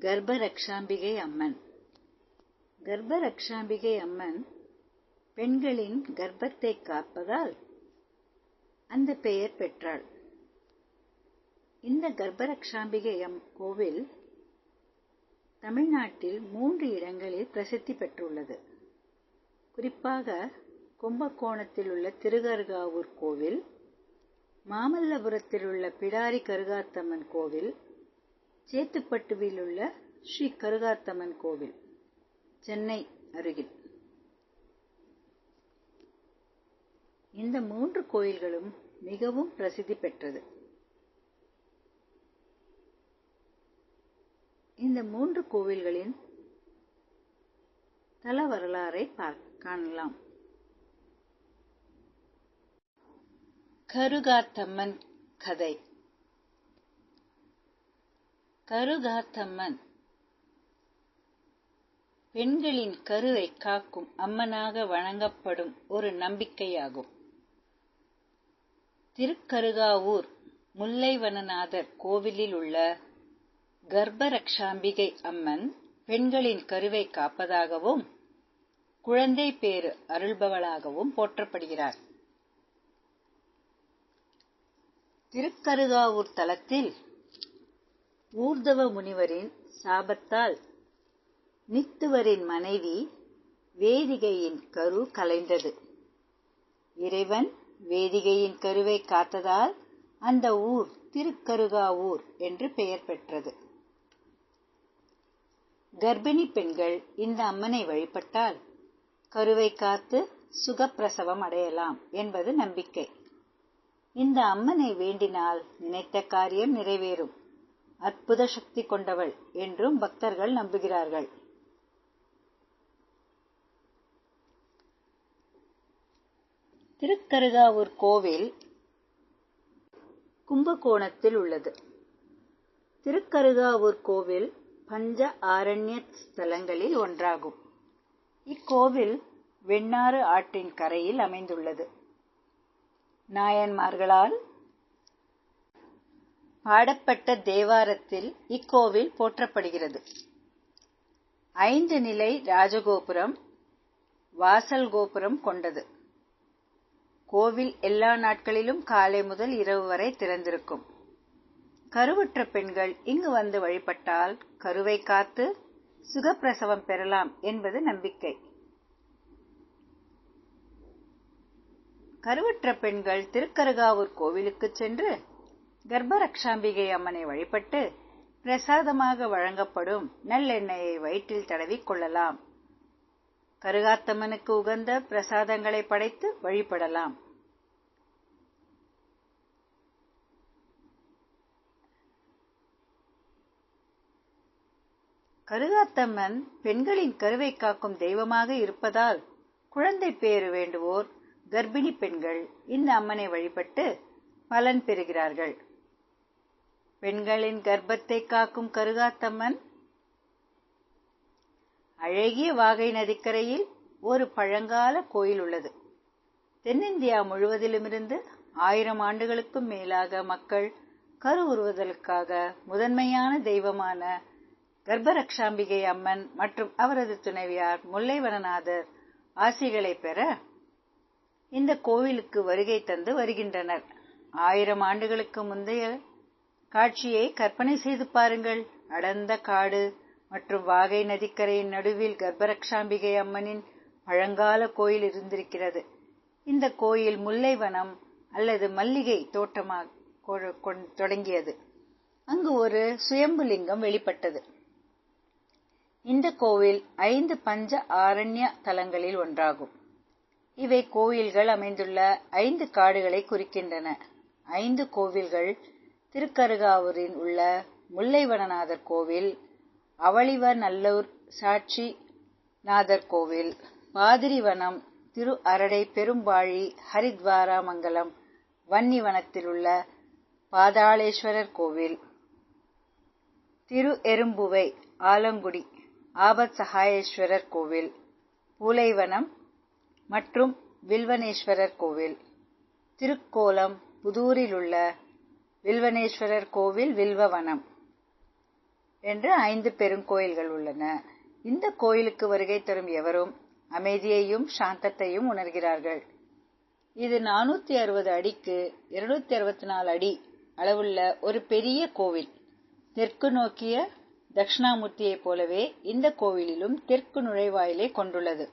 கர்ப்பரக்ஷாம்பிகை அம்மன். கர்ப்பரக்ஷாம்பிகை அம்மன் பெண்களின் கர்ப்பத்தை காப்பதால் அந்த பெயர் பெற்றாள். இந்த கர்ப்பரக்ஷாம்பிகை கோவில் தமிழ்நாட்டில் மூன்று இடங்களில் பிரசித்தி பெற்றுள்ளது. குறிப்பாக கும்பகோணத்தில் உள்ள திருகருகாவூர் கோவில் மாமல்லபுரத்தில் உள்ள பிடாரி கருகாத்தம்மன் கோவில் சேத்துப்பட்டுவில் உள்ள ஸ்ரீ கருகாத்தம்மன் கோவில் சென்னை அருகில். இந்த மூன்று கோயில்களும் மிகவும் பிரசித்தி பெற்றது. இந்த மூன்று கோவில்களின் தல வரலாறை காணலாம். கருகாத்தம்மன் கதை. கருகாத்தம்மன் பெண்களின் கருவை காக்கும் அம்மனாக வணங்கப்படும் ஒரு நம்பிக்கையாகும். திருக்கருகாவூர் முல்லைவனநாதர் கோவிலில் உள்ள கர்ப்பரக்ஷாம்பிகை அம்மன் பெண்களின் கருவை காப்பதாகவும் குழந்தை பேறு அருள்பவளாகவும் போற்றப்படுகிறார். திருக்கருகாவூர் தலத்தில் ஊர்தவ முனிவரின் சாபத்தால் நித்துவரின் மனைவி வேதிகையின் கரு கலைந்தது. இறைவன் வேதிகையின் கருவை காத்ததால் அந்த ஊர் திருக்கருகாவூர் என்று பெயர் பெற்றது. கர்ப்பிணி பெண்கள் இந்த அம்மனை வழிபட்டால் கருவை காத்து சுகப்பிரசவம் அடையலாம் என்பது நம்பிக்கை. இந்த அம்மனை வேண்டினால் நினைத்த காரியம் நிறைவேறும். அற்புத சக்தி கொண்டவள் என்றும் பக்தர்கள் நம்புகிறார்கள். திருக்கருகாவூர் கோவில் கும்பகோணத்தில் உள்ளது. திருக்கருகாவூர் கோவில் பஞ்ச ஆரண்ய ஸ்தலங்களில் ஒன்றாகும். இக்கோவில் வெண்ணாறு ஆற்றின் கரையில் அமைந்துள்ளது. நாயன்மார்களால் பாடப்பட்ட தேவாரத்தில் இக்கோவில் போற்றப்படுகிறது. ஐந்து நிலை ராஜகோபுரம் வாசல் கோபுரம் கொண்டது. கோவில் எல்லா நாட்களிலும் காலை முதல் இரவு வரை திறந்திருக்கும். கருவுற்ற பெண்கள் இங்கு வந்து வழிபட்டால் கருவை காத்து சுகப்பிரசவம் பெறலாம் என்பது நம்பிக்கை. கருவுற்ற பெண்கள் திருக்கருகாவூர் கோவிலுக்கு சென்று கர்ப்பரக்ஷாம்பிகை அம்மனை வழிபட்டு பிரசாதமாக வழங்கப்படும் நல்லெண்ணெயை வயிற்றில் தடவிக் கொள்ளலாம். கருகாத்தம்மனுக்கு உகந்த பிரசாதங்களை படைத்து வழிபடலாம். கருகாத்தம்மன் பெண்களின் கருவை காக்கும் தெய்வமாக இருப்பதால் குழந்தை பேறு வேண்டுவோர் கர்ப்பிணி பெண்கள் இந்த அம்மனை வழிபட்டு பலன் பெறுகிறார்கள். பெண்களின் கர்ப்பத்தை காக்கும் கருகாத்தம்மன் அழகிய வாகை நதிக்கரையில் ஒரு பழங்கால கோயில் உள்ளது. தென்னிந்தியா முழுவதிலுமிருந்து ஆயிரம் ஆண்டுகளுக்கும் மேலாக மக்கள் கருவுறுவதற்காக முதன்மையான தெய்வமான கர்ப்பரக்ஷாம்பிகை அம்மன் மற்றும் அவரது துணைவியார் முல்லைவனநாதர் ஆசிகளை பெற இந்த கோவிலுக்கு வருகை தந்து வருகின்றனர். ஆயிரம் ஆண்டுகளுக்கு முந்தைய காட்சியை கற்பனை செய்து பாருங்கள். அடர்ந்த காடு மற்றும் வாகை நதிக்கரையின் நடுவில் கர்ப்பரக்ஷாம்பிகை அம்மனின் பழங்கால கோயில் இருந்திருக்கிறது. இந்த கோயில் முல்லைவனம் அல்லது மல்லிகை தோட்டமாக தொடங்கியது. அங்கு ஒரு சுயம்புலிங்கம் வெளிப்பட்டது. இந்த கோவில் ஐந்து பஞ்ச ஆரண்ய தலங்களில் ஒன்றாகும். இவை கோயில்கள் அமைந்துள்ள ஐந்து காடுகளை குறிக்கின்றன. ஐந்து கோவில்கள் திருக்கருகாவூரில் உள்ள முல்லைவனநாதர் கோவில் அவளிவர் நல்லூர் சாட்சி நாதர் கோவில் பாதிரிவனம் திரு அரடை பெரும்பாழி ஹரித்வாராமங்கலம் வன்னிவனத்தில் உள்ள பாதாளேஸ்வரர் கோவில் திரு எறும்புவை ஆலங்குடி ஆபத் சகாயேஸ்வரர் கோவில் பூலைவனம் மற்றும் வில்வனேஸ்வரர் கோவில் திருக்கோலம் புதூரில் உள்ள வில்வனேஸ்வரர் கோவில் வில்வவனம் என்று ஐந்து பெருங்கோயில்கள் உள்ளன. இந்த கோயிலுக்கு வருகை தரும் எவரும் அமைதியையும் சாந்தத்தையும் உணர்கிறார்கள். இது நானூத்தி அறுபது அடிக்கு இருநூத்தி அறுபத்தி நாலு அடி அளவுள்ள ஒரு பெரிய கோவில். தெற்கு நோக்கிய தட்சிணாமூர்த்தியைப் போலவே இந்த கோவிலிலும் தெற்கு நுழைவாயிலை கொண்டுள்ளது.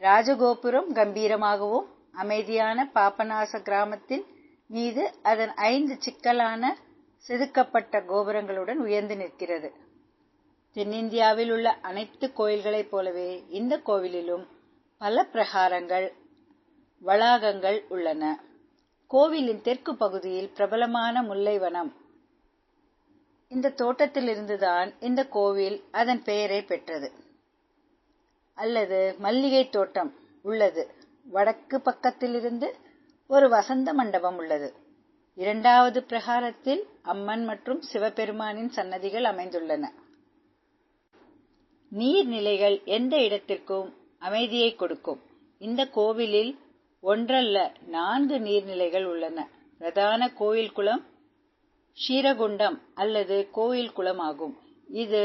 ராஜகோபுரம் கம்பீரமாகவும் அமைதியான பாபநாச கிராமத்தின் மீது அதன் ஐந்து சிக்கலான செதுக்கப்பட்ட கோபுரங்களுடன் உயர்ந்து நிற்கிறது. தென்னிந்தியாவில் உள்ள அனைத்து கோயில்களைப் போலவே இந்த கோவிலிலும் பல பிரகாரங்கள் வளாகங்கள் உள்ளன. கோவிலின் தெற்கு பகுதியில் பிரபலமான முல்லைவனம். இந்த தோட்டத்திலிருந்துதான் இந்த கோவில் அதன் பெயரை பெற்றது. அல்லது மல்லிகை தோட்டம் உள்ளது. வடக்கு பக்கத்திலிருந்து ஒரு வசந்த மண்டபம் உள்ளது. இரண்டாவது பிரகாரத்தில் அம்மன் மற்றும் சிவபெருமானின் சன்னதிகள் அமைந்துள்ளன. நீர்நிலைகள் எந்த இடத்திற்கும் அமைதியை கொடுக்கும். இந்த கோவிலில் ஒன்றல்ல நான்கு நீர்நிலைகள் உள்ளன. பிரதான கோயில் குளம் ஷீரகுண்டம் அல்லது கோயில் குளம் ஆகும் இது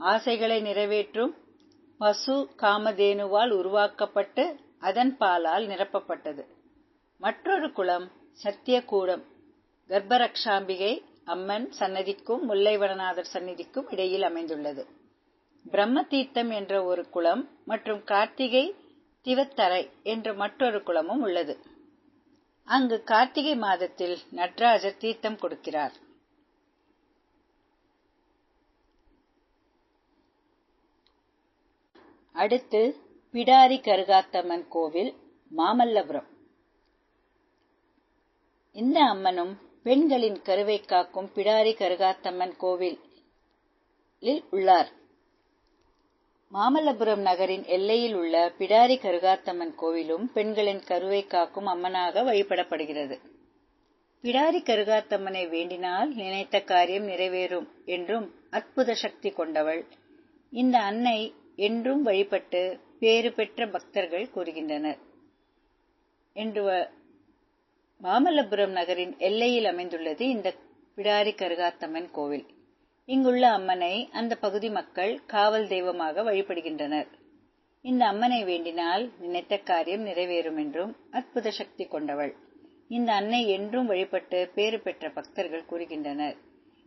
ஆசைகளை நிறைவேற்றும் பசு காமதேனுவால் உருவாக்கப்பட்டு அதன் பாலால் நிரப்பப்பட்டது. மற்றொரு குளம் சத்தியகூடம் கர்ப்பரக்ஷாம்பிகை அம்மன் சன்னதிக்கும் முல்லைவனநாதர் சன்னதிக்கும் இடையில் அமைந்துள்ளது. பிரம்ம தீர்த்தம் என்ற ஒரு குளம் மற்றும் கார்த்திகை திவத்தரை என்ற மற்றொரு குளமும் உள்ளது. அங்கு கார்த்திகை மாதத்தில் நடராஜர் தீர்த்தம் கொடுக்கிறார். அடுத்து பிடாரி கருகாத்தம்மன் கோவில் மாமல்லபுரம். இந்த அம்மனும் பெண்களின் கருவை காக்கும் பிடாரி கருகாத்தம்மன் கோவிலில் உள்ளார். மாமல்லபுரம் நகரின் எல்லையில் உள்ள பிடாரி கருகாத்தம்மன் கோவிலும் பெண்களின் கருவை காக்கும் அம்மனாக வழிபடப்படுகிறது. பிடாரி கருகாத்தம்மனை வேண்டினால் நினைத்த காரியம் நிறைவேறும் என்றும் அற்புத சக்தி கொண்டவள் இந்த அன்னை என்றும் வழிபட்டு பேறு பெற்ற பக்தர்கள் கூறுகின்றனர். என்று மாமல்லபுரம் நகரின் எல்லையில் அமைந்துள்ளது இந்த பிடாரி கருகாத்தம்மன் கோவில். இங்குள்ள அம்மனை அந்த பகுதி மக்கள் காவல் தெய்வமாக வழிபடுகின்றனர். இந்த அம்மனை வேண்டினால் நினைத்த காரியம் நிறைவேறும் என்றும் அற்புத சக்தி கொண்டவள். இந்த அன்னை என்றும் வழிபட்டு பேறு பெற்ற பக்தர்கள் கூறுகின்றனர்.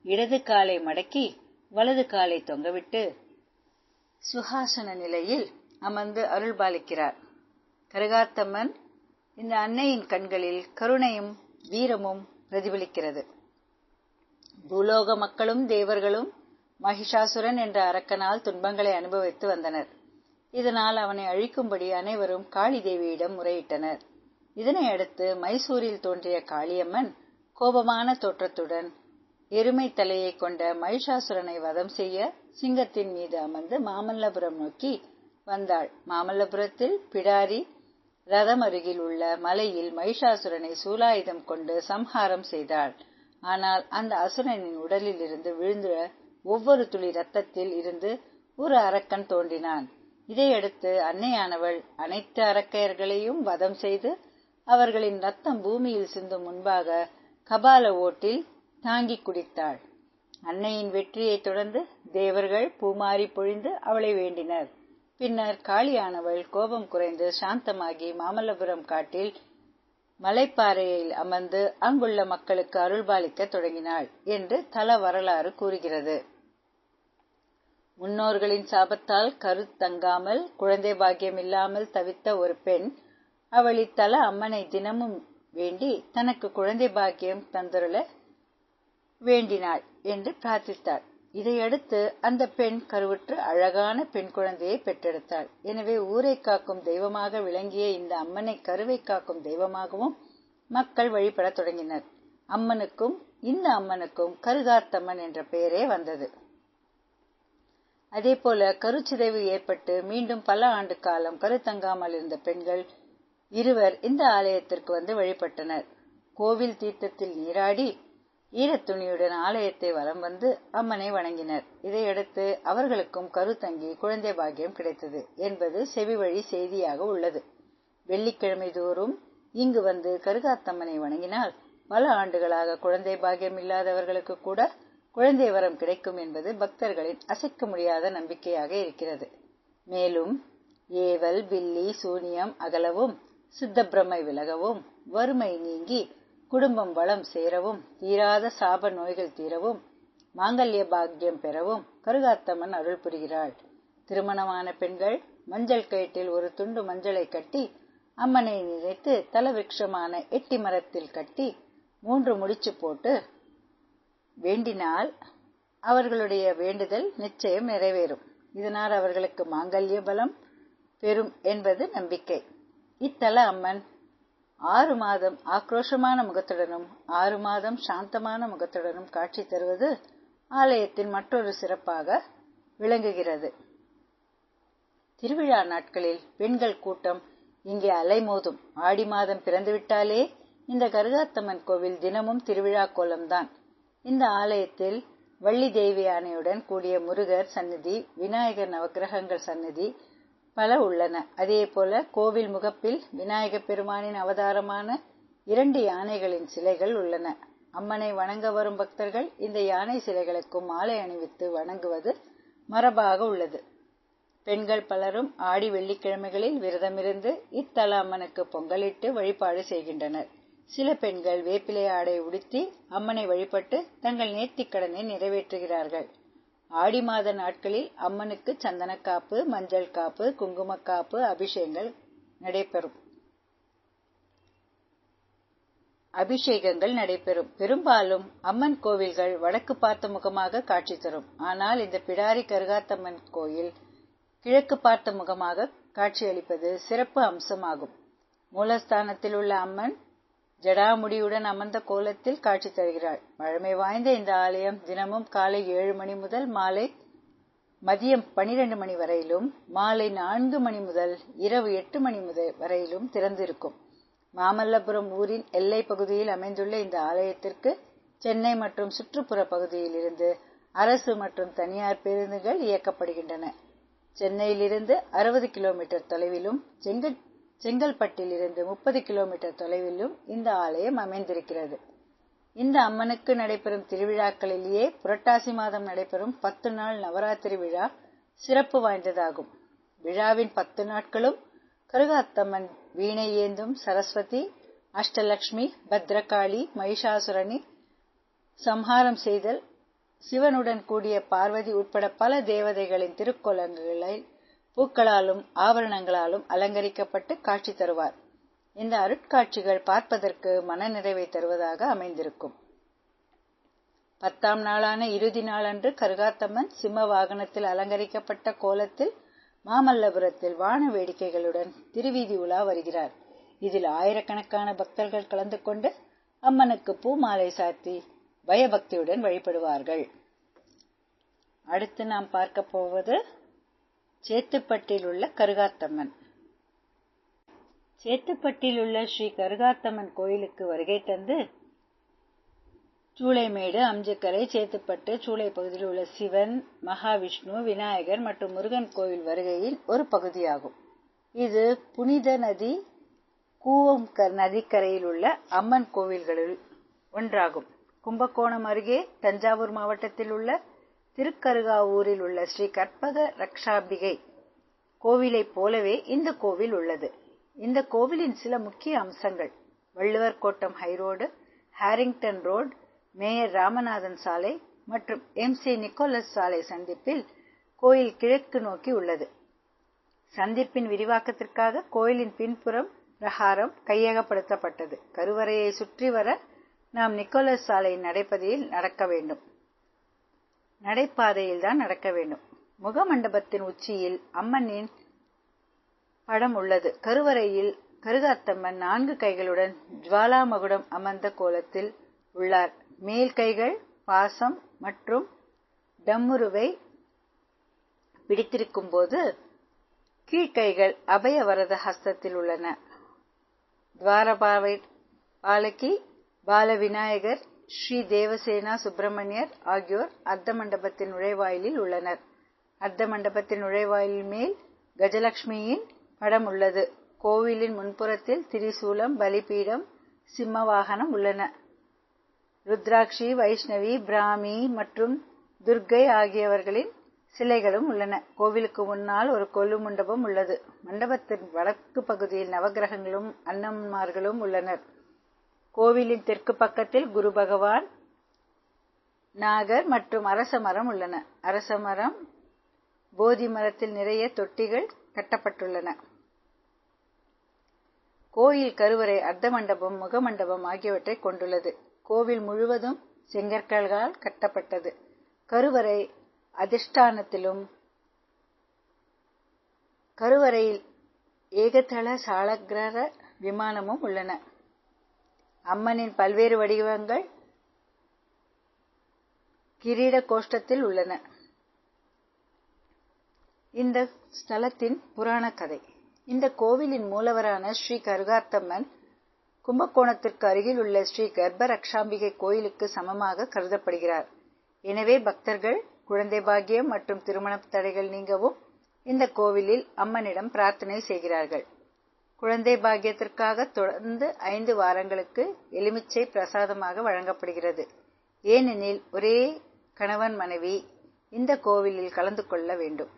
இடது காலை மடக்கி வலது காலை தொங்கவிட்டு சுகாசன நிலையில் அமர்ந்து அருள்பாலிக்கிறார். கருகாத்தம்மன் இந்த அன்னையின் கண்களில் கருணையும் வீரமும் பிரதிபலிக்கிறது. பூலோக மக்களும் தேவர்களும் மகிஷாசுரன் என்ற அரக்கனால் துன்பங்களை அனுபவித்து வந்தனர். இதனால் அவனை அழிக்கும்படி அனைவரும் காளி தேவியிடம் முறையிட்டனர். இதனை அடுத்து மைசூரில் தோன்றிய காளியம்மன் கோபமான தோற்றத்துடன் எருமை தலையை கொண்ட மகிஷாசுரனை வதம் செய்ய சிங்கத்தின் மீது அமர்ந்து மாமல்லபுரம் நோக்கி வந்தாள். மாமல்லபுரத்தில் பிடாரி ரதம் அருகில் உள்ள மலையில் மகிஷாசுரனை சூலாயுதம் கொண்டு சம்ஹாரம் செய்தாள். ஆனால் அந்த அசுரனின் உடலில் இருந்து விழுந்த ஒவ்வொரு துளி ரத்தத்தில் இருந்து ஒரு அரக்கன் தோன்றினான். இதையடுத்து அன்னையானவள் அனைத்து அரக்கையர்களையும் வதம் செய்து அவர்களின் ரத்தம் பூமியில் சிந்தும் முன்பாக கபால ஓட்டில் தாங்கி குடித்தாள். அன்னையின் வெற்றியைத் தொடர்ந்து தேவர்கள் பூமாரி பொழிந்து அவளை வேண்டினர். பின்னர் காளியானவள் கோபம் குறைந்து சாந்தமாகி மாமல்லபுரம் காட்டில் மலைப்பாறையில் அமர்ந்து அங்குள்ள மக்களுக்கு அருள்பாலிக்க தொடங்கினாள் என்று தல வரலாறு கூறுகிறது. முன்னோர்களின் சாபத்தால் கரு தங்காமல் குழந்தை பாக்கியம் இல்லாமல் தவித்த ஒரு பெண் அவள் இத்தல அம்மனை தினமும் வேண்டி தனக்கு குழந்தை பாக்கியம் தந்துருள வேண்டினாள் என்று பிரார்த்தித்தாள். இதையடுத்து அந்த பெண் கருவுற்று அழகான பெண் குழந்தையை பெற்றெடுத்தாள். எனவே ஊரை காக்கும் தெய்வமாக விளங்கிய இந்த அம்மனை கருவை காக்கும் தெய்வமாகவும் மக்கள் வழிபடத் தொடங்கினர். அம்மனுக்கும் இந்த அம்மனுக்கும் கருகாத்தம்மன் என்ற பெயரே வந்தது. அதேபோல கருச்சிதைவு ஏற்பட்டு மீண்டும் பல ஆண்டு காலம் கருத்தங்காமல் இருந்த பெண்கள் இருவர் இந்த ஆலயத்திற்கு வந்து வழிபட்டனர். கோவில் தீர்த்தத்தில் நீராடி ஈரத்துணியுடன் ஆலயத்தை வலம் வந்து அம்மனை வணங்கினர். இதையடுத்து அவர்களுக்கும் கருத்தங்கி குழந்தை பாக்கியம் கிடைத்தது என்பது செவிவழி செய்தியாக உள்ளது. வெள்ளிக்கிழமை தோறும் இங்கு வந்து கருகாத்தம்மனை வணங்கினால் பல ஆண்டுகளாக குழந்தை பாக்கியம் இல்லாதவர்களுக்கு கூட குழந்தை வரம் கிடைக்கும் என்பது பக்தர்களின் அசைக்க முடியாத நம்பிக்கையாக இருக்கிறது. மேலும் ஏவல் பில்லி சூனியம் அகலவும் சித்தப்பிரமை விலகவும் வறுமை நீங்கி குடும்பம் வளம் சேரவும் தீராத சாப நோய்கள் தீரவும் மாங்கல்ய பாக்கியம் பெறவும் கருகாத்தம்மன் அருள் புரிகிறாள். திருமணமான பெண்கள் மஞ்சள் கயிற்றில் ஒரு துண்டு மஞ்சளை கட்டி அம்மனை நினைத்து தலவிருட்சமான எட்டி மரத்தில் கட்டி மூன்று முடிச்சு போட்டு வேண்டினால் அவர்களுடைய வேண்டுதல் நிச்சயம் நிறைவேறும். இதனால் அவர்களுக்கு மாங்கல்ய பலம் பெறும் என்பது நம்பிக்கை. இத்தல அம்மன் ஆறு மாதம் ஆக்ரோஷமான முகத்துடனும் ஆறு மாதம் சாந்தமான முகத்துடனும் காட்சி தருவது ஆலயத்தின் மற்றொரு சிறப்பாக விளங்குகிறது. திருவிழா நாட்களில் பெண்கள் கூட்டம் இங்கே அலைமோதும். ஆடி மாதம் பிறந்துவிட்டாலே இந்த கருகாத்தம்மன் கோவில் தினமும் திருவிழா கோலம்தான். இந்த ஆலயத்தில் வள்ளி தேவி யானையுடன் கூடிய முருகர் சன்னதி விநாயகர் நவகிரகங்கள் சன்னதி பல உள்ளன. அதேபோல கோவில் முகப்பில் விநாயக பெருமானின் அவதாரமான இரண்டு யானைகளின் சிலைகள் உள்ளன. அம்மனை வணங்க வரும் பக்தர்கள் இந்த யானை சிலைகளுக்கும் மாலை அணிவித்து வணங்குவது மரபாக உள்ளது. பெண்கள் பலரும் ஆடி வெள்ளிக்கிழமைகளில் விரதமிருந்து இத்தல அம்மனுக்கு பொங்கலிட்டு வழிபாடு செய்கின்றனர். சில பெண்கள் வேப்பிலை ஆடை உடுத்தி அம்மனை வழிபட்டு தங்கள் நேர்த்திக் கடனை நிறைவேற்றுகிறார்கள். ஆடி மாத நாட்களில் அம்மனுக்கு சந்தனக்காப்பு மஞ்சள் காப்பு குங்குமக்காப்பு அபிஷேகங்கள் நடைபெறும். அபிஷேகங்கள் நடைபெறும். பெரும்பாலும் அம்மன் கோவில்கள் வடக்கு பார்த்த முகமாக காட்சி தரும். ஆனால் இந்த பிடாரி கருகாத்தம்மன் கோயில் கிழக்கு பார்த்த முகமாக காட்சியளிப்பது சிறப்பு அம்சமாகும். மூலஸ்தானத்தில் உள்ள அம்மன் ஜடாமுடியுடன் அமர்ந்த கோலத்தில் காட்சி தருகிறாள். பழமை வாய்ந்த இந்த ஆலயம் தினமும் காலை ஏழு மணி முதல் மாலை மதியம் பனிரெண்டு மணி வரையிலும் மாலை நான்கு மணி முதல் இரவு எட்டு மணி முதல் வரையிலும் திறந்திருக்கும். மாமல்லபுரம் ஊரின் எல்லை பகுதியில் அமைந்துள்ள இந்த ஆலயத்திற்கு சென்னை மற்றும் சுற்றுப்புற பகுதியில் இருந்து அரசு மற்றும் தனியார் பேருந்துகள் இயக்கப்படுகின்றன. சென்னையிலிருந்து அறுபது கிலோமீட்டர் தொலைவிலும் செங்க செங்கல்பட்டிலிருந்து முப்பது கிலோமீட்டர் தொலைவிலும் இந்த ஆலயம் அமைந்திருக்கிறது. இந்த அம்மனுக்கு நடைபெறும் திருவிழாக்களிலேயே புரட்டாசி மாதம் நடைபெறும் பத்து நாள் நவராத்திரி விழா சிறப்பு வாய்ந்ததாகும். விழாவின் பத்து நாட்களும் கருகாத்தம்மன் வீணை ஏந்தும் சரஸ்வதி அஷ்டலட்சுமி பத்ரகாளி மகிஷாசுரனி சம்ஹாரம் செய்தல் சிவனுடன் கூடிய பார்வதி உட்பட பல தேவதைகளின் திருக்கோலங்களை பூக்களாலும் ஆபரணங்களாலும் அலங்கரிக்கப்பட்டு காட்சி தருவார். இந்த அருட்காட்சிகள் பார்ப்பதற்கு மனநிறைவை தருவதாக அமைந்திருக்கும். பத்தாம் நாளான இறுதி நாளன்று கருகாத்தம்மன் சிம்ம வாகனத்தில் அலங்கரிக்கப்பட்ட கோலத்தில் மாமல்லபுரத்தில் வான வேடிக்கைகளுடன் திருவீதி உலா வருகிறார். இதில் ஆயிரக்கணக்கான பக்தர்கள் கலந்து கொண்டு அம்மனுக்கு பூ மாலை சாத்தி பயபக்தியுடன் வழிபடுவார்கள். அடுத்து நாம் பார்க்க போவது சேத்துப்பட்டில் உள்ள கருகாத்தம்மன். சேத்துப்பட்டில் உள்ள ஸ்ரீ கருகாத்தம்மன் கோயிலுக்கு வருகை தந்து சூளைமேடு அம்ஜக்கரை சேத்துப்பட்டு சூளை பகுதியில் உள்ள சிவன் மகாவிஷ்ணு விநாயகர் மற்றும் முருகன் கோயில் வருகையின் ஒரு பகுதியாகும். இது புனித நதி கூவம் நதிக்கரையில் உள்ள அம்மன் கோவில்களில் ஒன்றாகும். கும்பகோணம் அருகே தஞ்சாவூர் மாவட்டத்தில் உள்ள திருக்கருகாவூரில் உள்ள ஸ்ரீ கற்பக ரக்ஷாம்பிகை கோவிலைப் போலவே இந்த கோவில் உள்ளது. இந்த கோவிலின் சில முக்கிய அம்சங்கள். Valluvar Kottam high road Harrington road mayor Ramanathan சாலை மற்றும் எம் சி நிக்கோலஸ் சாலை சந்திப்பில் கோயில் கிழக்கு நோக்கி உள்ளது. சந்திப்பின் விரிவாக்கத்திற்காக கோயிலின் பின்புறம் பிரகாரம் கையகப்படுத்தப்பட்டது. கருவறையை சுற்றி வர நாம் நிக்கோலஸ் சாலை நடைபதியில் நடக்க வேண்டும். நடைபாதையில் தான் நடக்க வேண்டும். முகமண்டபத்தின் உச்சியில் அம்மனின் படம் உள்ளது. கருவறையில் கருகாத்தம்மன் நான்கு கைகளுடன் ஜுவாலா மகுடம் அமர்ந்த கோலத்தில் உள்ளார். மேல் கைகள் பாசம் மற்றும் டம்முருவை பிடித்திருக்கும் போது கீழ்கைகள் அபயவரத ஹஸ்தத்தில் உள்ளன. துவாரபாவை பாலகி பால விநாயகர் ஸ்ரீ தேவசேனா சுப்பிரமணியர் ஆகியோர் அர்த்த மண்டபத்தின் நுழைவாயிலில் உள்ளனர். அர்த்த மண்டபத்தின் நுழைவாயில் மேல் கஜலட்சுமியின் படம் உள்ளது. கோவிலின் முன்புறத்தில் திரிசூலம் பலிபீடம் சிம்ம வாகனம் உள்ளன. ருத்ராட்சி வைஷ்ணவி பிராமி மற்றும் துர்கை ஆகியவர்களின் சிலைகளும் உள்ளன. கோவிலுக்கு முன்னால் ஒரு கொல்லு மண்டபம் உள்ளது. மண்டபத்தின் வடக்கு பகுதியில் நவகிரகங்களும் அன்னன்மார்களும் உள்ளனர். கோவிலின் தெற்கு பக்கத்தில் குரு பகவான் நாகர் மற்றும் அரச மரம் உள்ளன. அரச மரம் போதி மரத்தில் நிறைய தொட்டிகள் கட்டப்பட்டுள்ளன. கோயில் கருவறை அர்த்த மண்டபம் முகமண்டபம் ஆகியவற்றை கொண்டுள்ளது. கோவில் முழுவதும் செங்கற்களால் கட்டப்பட்டது. கருவறை அதிஷ்டானத்திலும் கருவறையில் ஏகதள சாலக்கிரக விமானமும் உள்ளன. அம்மனின் பல்வேறு வடிவங்கள் கிரீட கோஷ்டத்தில் உள்ளன. இந்த ஸ்தலத்தின் புராண கதை. இந்த கோவிலின் மூலவரான ஸ்ரீ கருகாத்தம்மன் கும்பகோணத்திற்கு அருகில் உள்ள ஸ்ரீ கர்ப்ப ரக்ஷாம்பிகை கோயிலுக்கு சமமாக கருதப்படுகிறார். எனவே பக்தர்கள் குழந்தை பாக்கியம் மற்றும் திருமண தடைகள் நீங்கவும் இந்த கோவிலில் அம்மனிடம் பிரார்த்தனை செய்கிறார்கள். குழந்தை பாக்கியத்திற்காக தொடர்ந்து ஐந்து வாரங்களுக்கு எலுமிச்சை பிரசாதமாக வழங்கப்படுகிறது. ஏனெனில் ஒரே கணவன் மனைவி இந்த கோவிலில் கலந்து கொள்ள வேண்டும்.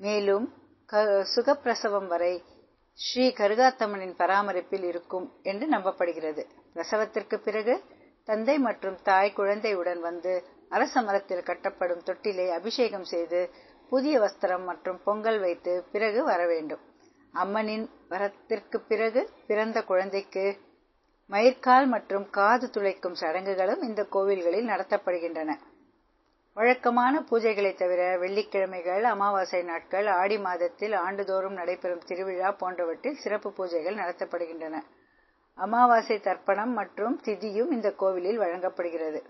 மேலும் சுகப்பிரசவம் வரை ஸ்ரீ கருகாத்தம்மனின் பராமரிப்பில் இருக்கும் என்று நம்பப்படுகிறது. பிரசவத்திற்கு பிறகு தந்தை மற்றும் தாய் குழந்தையுடன் வந்து அரச மரத்தில் கட்டப்படும் தொட்டிலை அபிஷேகம் செய்து புதிய வஸ்திரம் மற்றும் பொங்கல் வைத்து பிறகு வர வேண்டும். அம்மனின் வரத்திற்கு பிறகு பிறந்த குழந்தைக்கு மயிர்கால் மற்றும் காது துளைக்கும் சடங்குகளும் இந்த கோவில்களில் நடத்தப்படுகின்றன. வழக்கமான பூஜைகளை தவிர வெள்ளிக்கிழமைகள் அமாவாசை நாட்கள் ஆடி மாதத்தில் ஆண்டுதோறும் நடைபெறும் திருவிழா போன்றவற்றில் சிறப்பு பூஜைகள் நடத்தப்படுகின்றன. அமாவாசை தர்ப்பணம் மற்றும் திதியும் இந்த கோவிலில் வழங்கப்படுகிறது.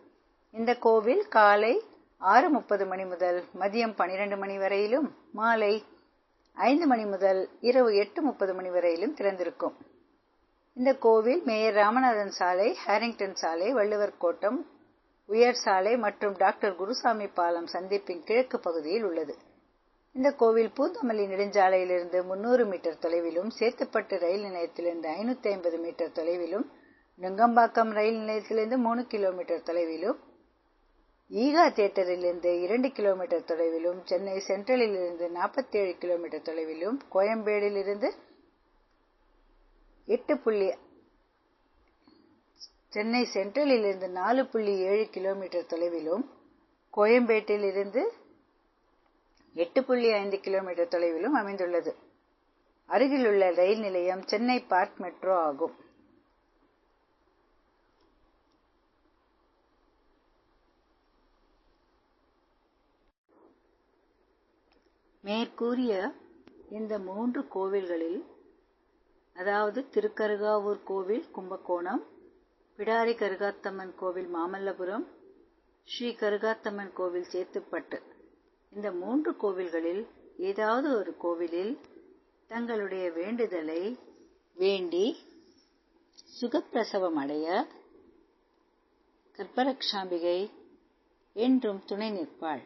இந்த கோவில் காலை ஆறு முப்பது மணி முதல் மதியம் பனிரெண்டு மணி வரையிலும் மாலை ஐந்து மணி முதல் இரவு எட்டு முப்பது மணி வரையிலும் திறந்திருக்கும். இந்த கோவில் மேயர் ராமநாதன் சாலை ஹாரிங்டன் சாலை வள்ளுவர் கோட்டம் உயர் சாலை மற்றும் டாக்டர் குருசாமி பாலம் சந்திப்பின் கிழக்கு பகுதியில் உள்ளது. இந்த கோவில் பூந்தமல்லி நெடுஞ்சாலையிலிருந்து முன்னூறு மீட்டர் தொலைவிலும் சேத்துப்பட்டு ரயில் நிலையத்திலிருந்து ஐநூத்தி ஐம்பது மீட்டர் தொலைவிலும் நுங்கம்பாக்கம் ரயில் நிலையத்திலிருந்து மூணு கிலோமீட்டர் தொலைவிலும் ஈகா தியேட்டரிலிருந்து இரண்டு கிலோமீட்டர் தொலைவிலும் சென்னை சென்ட்ரலிலிருந்து நாற்பத்தேழு நாற்பத்தி ஏழு கிலோமீட்டர் தொலைவிலும் கோயம்பேடிலிருந்து எட்டு புள்ளி சென்னை சென்ட்ரலிலிருந்து நாலு புள்ளி ஏழு கிலோமீட்டர் தொலைவிலும் கோயம்பேட்டிலிருந்து எட்டு புள்ளி ஐந்து கிலோமீட்டர் தொலைவிலும் அமைந்துள்ளது. அருகிலுள்ள ரயில் நிலையம் சென்னை பார்க் மெட்ரோ ஆகும். மேற்கூறிய இந்த மூன்று கோவில்களில் அதாவது திருக்கருகாவூர் கோவில் கும்பகோணம் பிடாரி கருகாத்தம்மன் கோவில் மாமல்லபுரம் ஸ்ரீ கருகாத்தம்மன் கோவில் சேத்துப்பட்டு இந்த மூன்று கோவில்களில் ஏதாவது ஒரு கோவிலில் தங்களுடைய வேண்டுதலை வேண்டி சுகப்பிரசவம் அடைய கற்பரக்ஷாம்பிகை என்றும் துணை நிற்பாள்.